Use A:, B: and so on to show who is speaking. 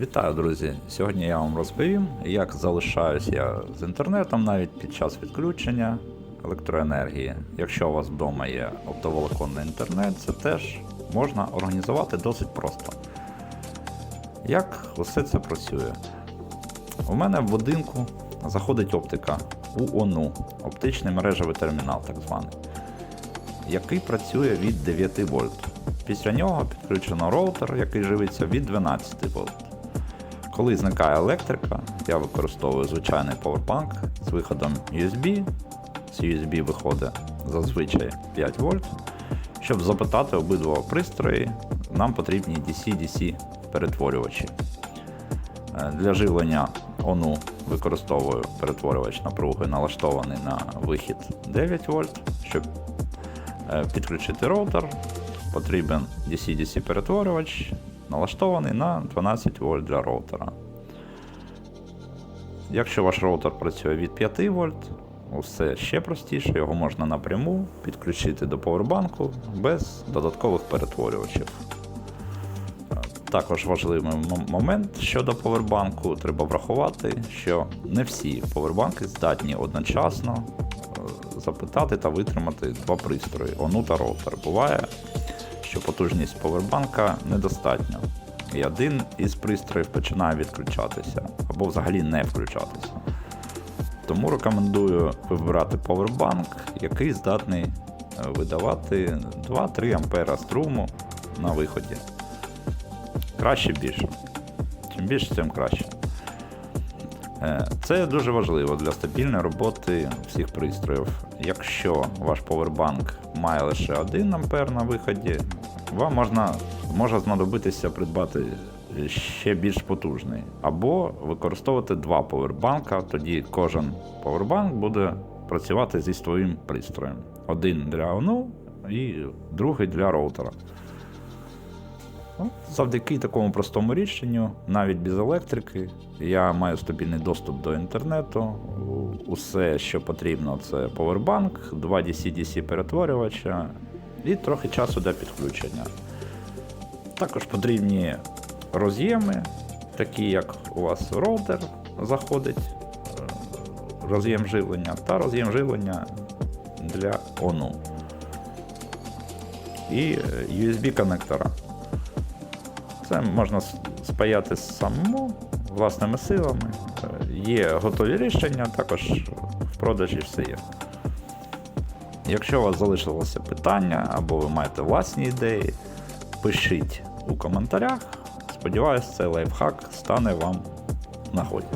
A: Вітаю, друзі! Сьогодні я вам розповім, як залишаюсь я з інтернетом навіть під час відключення електроенергії. Якщо у вас вдома є оптоволоконний інтернет, це теж можна організувати досить просто. Як усе це працює? У мене в будинку заходить оптика УОНУ, оптичний мережевий термінал, так званий, який працює від 9 вольт. Після нього підключено роутер, який живиться від 12 вольт. Коли зникає електрика, я використовую звичайний поwerbank з виходом USB. З USB виходить зазвичай 5 вольт. Щоб запитати обидва пристрої, нам потрібні DC-DC перетворювачі. Е, Для живлення ONU використовую перетворювач напруги, налаштований на вихід 9 вольт. Щоб е, підключити роутер, потрібен DC-DC перетворювач, налаштований на 12 вольт для роутера. Якщо ваш роутер працює від 5 вольт, усе ще простіше, його можна напряму підключити до повербанку без додаткових перетворювачів. Також важливий момент щодо повербанку, треба врахувати, що не всі повербанки здатні одночасно е, запитати та витримати два пристрої ONU та роутер. Буває, що потужність повербанка недостатня. І один із пристроїв починає відключатися або взагалі не включатися. Тому рекомендую вибирати повербанк, який здатний е, видавати 2-3 ампера струму на виході. Краще більше. Чим більше, тим краще. Е, Це дуже важливо для стабільної роботи всіх пристроїв. Якщо ваш повербанк має лише 1 ампер на виході, вам можна, може знадобитися придбати ще більш потужний. Або використовувати два повербанка, тоді кожен повербанк буде працювати зі своїм пристроєм. Один для ONU і другий для роутера. Завдяки такому простому рішенню, навіть без електрики, я маю стабільний доступ до інтернету. Усе, що потрібно, це повербанк, два DC-DC перетворювача і трохи часу для підключення. Також потрібні роз'єми, такі як у вас роутер заходить, роз'єм живлення та роз'єм живлення для ONU. І е, USB-коннектора. Це можна спаяти самому власними силами. Е, Є готові рішення, також в продажі все є. Якщо у вас залишилося питання або ви маєте власні ідеї, пишіть у коментарях. Сподіваюсь, цей лайфхак стане вам нагоді.